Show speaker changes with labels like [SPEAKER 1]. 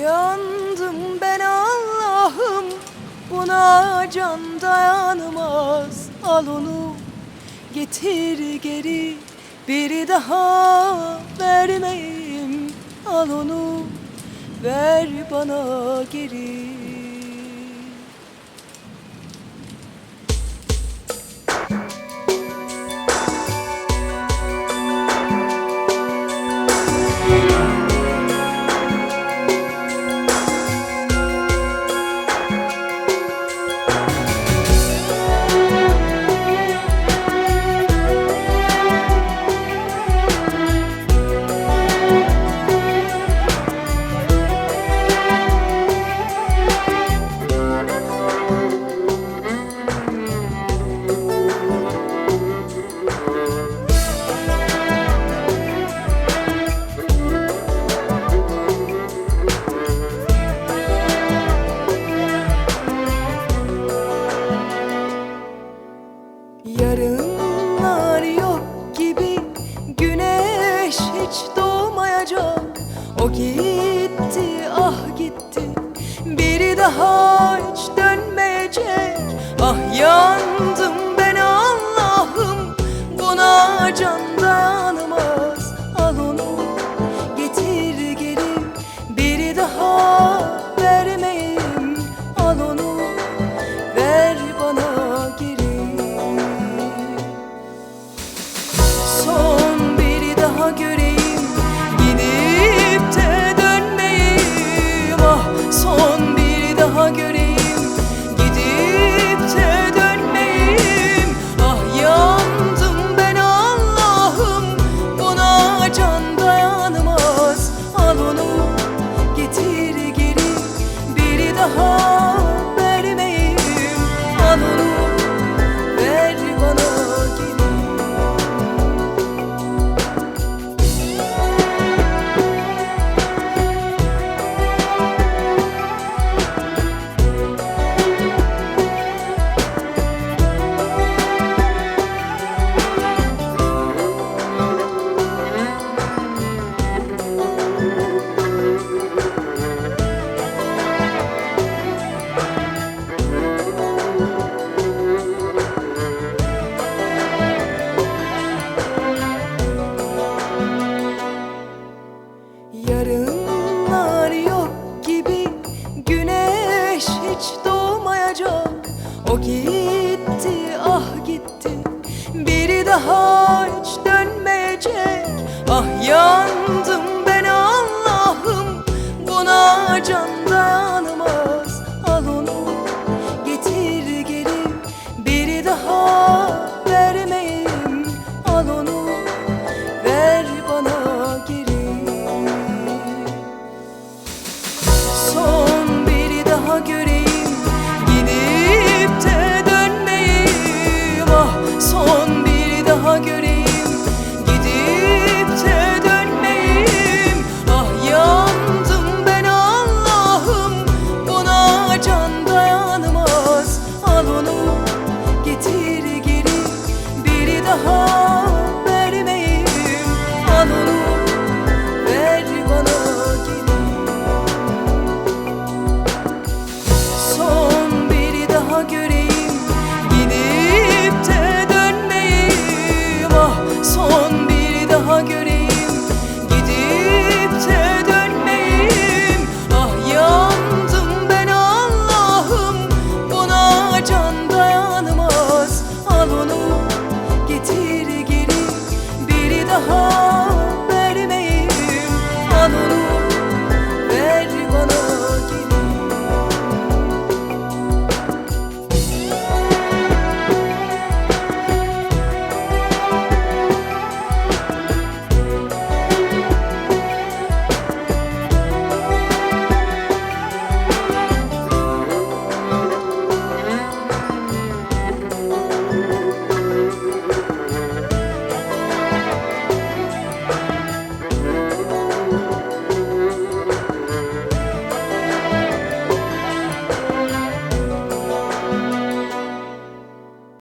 [SPEAKER 1] Yandım ben Allah'ım Buna can dayanmaz. Al onu getir geri Biri daha vermeyeyim. Al onu ver bana geri O gitti ah gitti. Biri daha hiç dönmeyecek. Ah yandım ben Allah'ım. Buna can dayanamaz Al onu getir geri. Biri daha vermeyeyim. Al onu ver bana geri. Son biri daha göreyim O gitti ah gitti. Biri daha hiç dönmeyecek. Ah yandım ben Allah'ım. Buna can